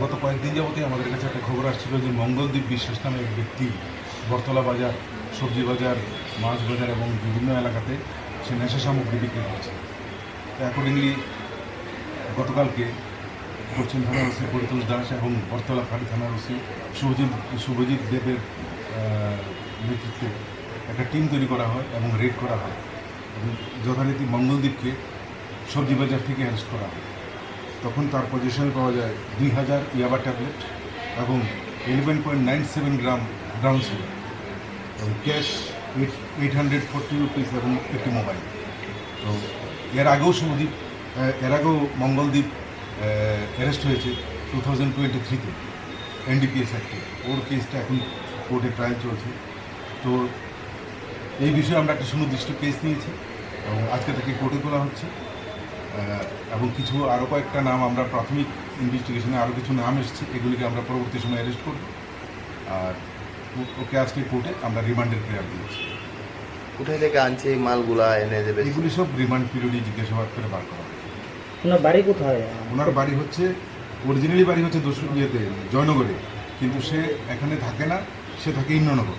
গত কয়েকদিন যাবতীয় আমাদের কাছে একটা খবর আসছিল যে মঙ্গলদ্বীপ বিশ্বাস নামে এক ব্যক্তি বরতলা বাজার, সবজি বাজার, মাছ বাজার এবং বিভিন্ন এলাকাতে সে নেশা সামগ্রী বিক্রি করছে। তো অ্যাকর্ডিংলি গতকালকে পশ্চিম থানার ওসি পরিতোষ দাস এবং বরতলা ফাঁড়ি থানার ওসি শুভজিৎ শুভজিৎ দেবের নেতৃত্বে একটা টিম তৈরি করা হয় এবং রেড করা হয়। এবং যথারীতি মঙ্গলদ্বীপকে সবজি বাজার থেকে অ্যারেস্ট করা হয়। তখন তার পজিশনে পাওয়া যায় দুই হাজার ইয়াবা ট্যাবলেট এবং eleven point nine seven gram ground sugar এবং cash eight eight hundred forty rupees এবং একটি মোবাইল। তো এর আগেও শুভদ্বীপ এর আগেও মঙ্গলদ্বীপ অ্যারেস্ট হয়েছে টু থাউজেন্ড টোয়েন্টি থ্রিতে এনডিপিএস অ্যাক্টে ওর কেসটা এখন কোর্টে ট্রায়াল চলছে। তো এই বিষয়ে আমরা একটা সুনির্দিষ্ট কেস নিয়েছি এবং আজকে তাকে কোর্টে তোলা হচ্ছে। এবং কিছু আরও কয়েকটা নাম আমরা প্রাথমিক ইনভেস্টিগেশনে আরও কিছু নাম এসেছে এগুলিকে আমরা পরবর্তী সময় অ্যারেস্ট করব। আর ওকে আজকে কোর্টে আমরা রিমান্ডের প্রেয়ার দিয়েছি। কোথায় থেকে আনছে এই মালগুলা এনে দেবে এগুলি সব রিমান্ড পিরিয়ডে জিজ্ঞাসাবাদ করে বার করা ওনার বাড়ি কোথায়? ওনার বাড়ি হচ্ছে অরিজিনালি বাড়ি হচ্ছে দস্যু ইয়েতে জয়নগরে। কিন্তু সে এখানে থাকে না সে থাকে ইন্দ্রনগর।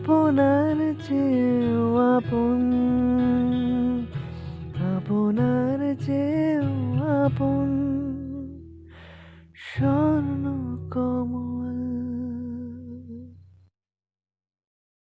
আপনার চেয়েও আপন আপনার চেয়েও আপন। সব